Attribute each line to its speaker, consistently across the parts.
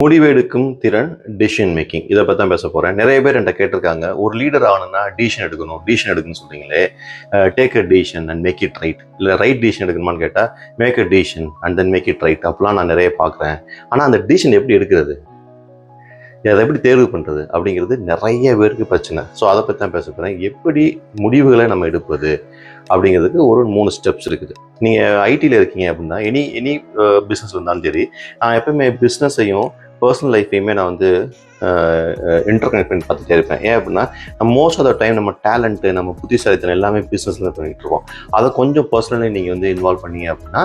Speaker 1: முடிவெடுக்கும் திறன் decision making இதை பற்றி தான் பேச போகிறேன் நிறைய பேர் என்கிட்ட கேட்டிருக்காங்க ஒரு லீடர் ஆகணும்னா டிசிஷன் எடுக்கணும் டிசிஷன் எடுக்கணும்னு சொல்கிறீங்களே take a decision and make it right இல்லை ரைட் டிசிஷன் எடுக்கணுமான்னு கேட்டால் make a decision and then make it right அப்படிலாம் நான் நிறைய பார்க்குறேன். ஆனால் அந்த டிசிஷன் எப்படி எடுக்கிறது? அதை எப்படி தேர்வு பண்ணுறது அப்படிங்கிறது நிறைய பேருக்கு பிரச்சனை. ஸோ அதை பற்றி தான் பேச போகிறேன் எப்படி முடிவுகளை நம்ம எடுப்பது? அப்படிங்கிறதுக்கு ஒரு மூணு ஸ்டெப்ஸ் இருக்குது. நீங்கள் ஐடியில் இருக்கீங்க அப்படின்னா எனி எனி பிஸ்னஸ் இருந்தாலும் சரி நான் எப்பவுமே பிஸ்னஸையும் பர்சனல் லைஃப்பையுமே நான் வந்து இன்டர்கனெக்ட் பண்ணி பார்த்துட்டே இருப்பேன். ஏன் அப்படின்னா நம்ம மோஸ்ட் ஆஃப் த டைம் நம்ம டேலண்ட்டு நம்ம புத்திசாலித்தனம் எல்லாமே பிஸ்னஸில் பண்ணிகிட்டு இருக்கோம். அதை கொஞ்சம் பர்சனலி நீங்கள் வந்து இன்வால்வ் பண்ணீங்க அப்படின்னா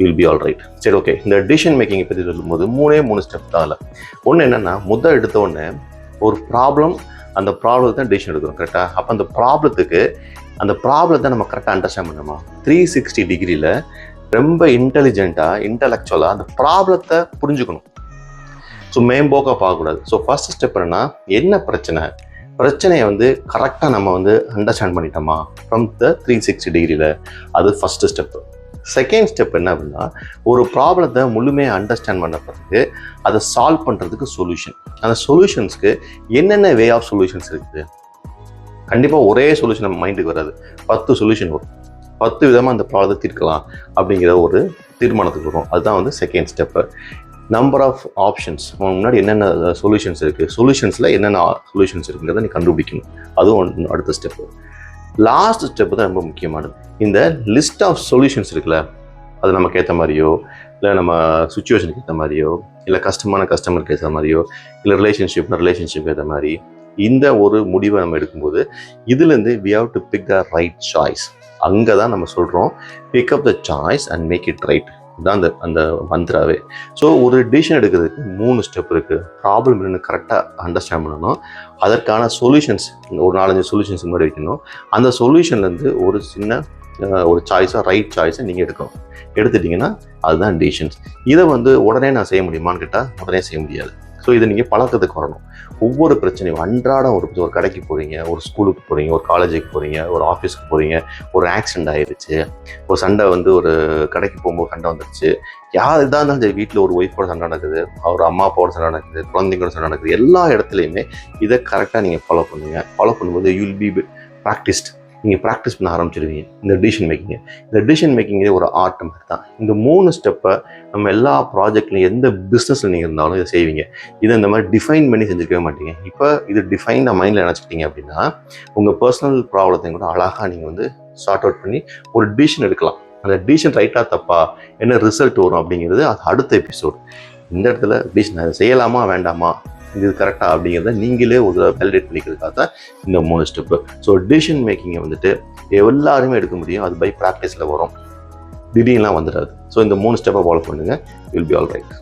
Speaker 1: வில் பி ஆல் ரைட் சரி ஓகே இந்த டிசிஷன் மேக்கிங்கை பற்றி சொல்லும்போது மூணே மூணு ஸ்டெப் தான் இல்லை ஒன்று என்னென்னா முதல் எடுத்த உடனே ஒரு ப்ராப்ளம் அந்த ப்ராப்ளத்தை தான் டிசிஷன் எடுக்கணும் கரெக்டாக அப்போ அந்த ப்ராப்ளத்துக்கு அந்த ப்ராப்ளத்தை நம்ம கரெக்டாக அண்டர்ஸ்டாண்ட் பண்ணணுமா? த்ரீ சிக்ஸ்டி டிகிரியில் ரொம்ப இன்டெலிஜென்ட்டாக இன்டலெக்சுவலாக அந்த ப்ராப்ளத்தை புரிஞ்சுக்கணும். ஸோ மேம்போக்காக பார்க்கக்கூடாது. ஸோ ஃபஸ்ட் ஸ்டெப் என்னன்னா என்ன பிரச்சனை? பிரச்சனையை வந்து கரெக்டாக நம்ம வந்து அண்டர்ஸ்டாண்ட் பண்ணிட்டோமா? ஃப்ரம் த த்ரீ சிக்ஸ்டி டிகிரியில் அது ஃபஸ்ட்டு ஸ்டெப்பு செகண்ட் ஸ்டெப் என்ன அப்படின்னா ஒரு ப்ராப்ளத்தை முழுமையாக அண்டர்ஸ்டாண்ட் பண்ண பிறகு அதை சால்வ் பண்ணுறதுக்கு சொல்யூஷன் அந்த சொல்யூஷன்ஸ்க்கு என்னென்ன வே ஆஃப் சொல்யூஷன்ஸ் இருக்குது? கண்டிப்பாக ஒரே சொல்யூஷன் நம்ம மைண்டுக்கு வராது. பத்து சொல்யூஷன் வரும். பத்து விதமாக அந்த ப்ராப்ளத்தை தீர்க்கலாம் அப்படிங்கிற ஒரு தீர்மானத்துக்கு வரும். அதுதான் வந்து second step number of options முன்னாடி என்னென்ன சொல்யூஷன்ஸ் இருக்குது சொல்யூஷன்ஸில் என்னென்ன சொல்யூஷன்ஸ் இருக்குங்கிறத நீ கண்டுபிடிக்கணும். அதுவும் ஒன்று அடுத்த ஸ்டெப்பு லாஸ்ட் ஸ்டெப்பு தான் ரொம்ப முக்கியமானது. இந்த லிஸ்ட் ஆஃப் சொல்யூஷன்ஸ் இருக்குல்ல அது நமக்கு ஏற்ற மாதிரியோ இல்லை நம்ம சுச்சுவேஷனுக்கு ஏற்ற மாதிரியோ இல்லை கஷ்டமான கஸ்டமருக்கு ஏற்ற மாதிரியோ இல்லை ரிலேஷன்ஷிப்னா ரிலேஷன்ஷிப் ஏற்ற மாதிரி இந்த ஒரு முடிவை நம்ம எடுக்கும்போது இதுலேருந்து we have to pick the right choice அங்கே தான் நம்ம சொல்கிறோம் pick up the choice and make it right தான் அந்த அந்த மந்த்ராவே. ஸோ ஒரு டிசிஷன் எடுக்கிறதுக்கு மூணு ஸ்டெப் இருக்குது ப்ராப்ளம் என்னென்னு கரெக்டாக அண்டர்ஸ்டாண்ட் பண்ணணும். அதற்கான சொல்யூஷன்ஸ் ஒரு நாலஞ்சு சொல்யூஷன்ஸ் முன்னாடி வைக்கணும். அந்த சொல்யூஷன்லேருந்து ஒரு சின்ன ஒரு சாய்ஸாக ரைட் சாய்ஸை நீங்கள் எடுக்கணும். எடுத்துட்டிங்கன்னா அதுதான் டிசிஷன்ஸ் இதை வந்து உடனே நான் செய்ய முடியுமான்னு கேட்டால் உடனே செய்ய முடியாது. ஸோ இதை நீங்கள் பழக்கத்துக்கு வரணும். ஒவ்வொரு பிரச்சனையும் அன்றாடம் ஒரு ஒரு கடைக்கு போகிறீங்க ஒரு ஸ்கூலுக்கு போகிறீங்க ஒரு காலேஜுக்கு போகிறீங்க ஒரு ஆஃபீஸ்க்கு போகிறீங்க ஒரு ஆக்சிடென்ட் ஆயிடுச்சு ஒரு சண்டை வந்து ஒரு கடைக்கு போகும்போது சண்டை வந்துடுச்சு யார் இதாக இருந்தாலும் சரி வீட்டில் ஒரு ஒய்ஃபோட சண்டை நடக்குது அவர் அம்மா அப்பாவோட சண்டை நடக்குது குழந்தைங்களோட சண்டை நடக்குது எல்லா இடத்துலையுமே இதை கரெக்டாக நீங்கள் ஃபாலோ பண்ணுங்கள் ஃபாலோ பண்ணும்போது யூல் பி ப்ராக்டிஸ்ட் நீங்கள் ப்ராக்டிஸ் பண்ண ஆரம்பிச்சிருவீங்க. இந்த டிசிஷன் மேக்கிங் இந்த டிசிஷன் மேக்கிங்கே ஒரு ஆர்ட் மாதிரி தான். இந்த மூணு ஸ்டெப்பை நம்ம எல்லா ப்ராஜெக்ட்லையும் எந்த பிஸ்னஸில் நீங்கள் இருந்தாலும் இதை செய்வீங்க. இதை இந்த மாதிரி டிஃபைன் பண்ணி செஞ்சுக்கவே மாட்டீங்க. இப்போ இது டிஃபைனாக மைண்டில் நினச்சிக்கிட்டீங்க அப்படின்னா உங்கள் பர்சனல் ப்ராப்ளத்தையும் கூட அழகாக நீங்கள் வந்து சார்ட் அவுட் பண்ணி ஒரு டிசிஷன் எடுக்கலாம். அந்த டிசிஷன் ரைட்டாக தப்பா என்ன ரிசல்ட் வரும் அப்படிங்கிறது அது அடுத்த எபிசோடு இந்த இடத்துல டிசிஷன் அதை செய்யலாமா வேண்டாமா இது கரெக்டாக அப்படிங்கிறத நீங்களே ஒரு வேலிடேட் பண்ணிக்கிறதுக்காக தான் இந்த மூணு ஸ்டெப்பு ஸோ டிசிஷன் மேக்கிங்கை வந்துட்டு எல்லாருமே எடுக்க முடியும். அது பை ப்ராக்டிஸில் வரும். திடீர்லாம் வந்துடாது. ஸோ இந்த மூணு ஸ்டெப்பை ஃபாலோ பண்ணுங்கள் வில் பி ஆல் ரைட்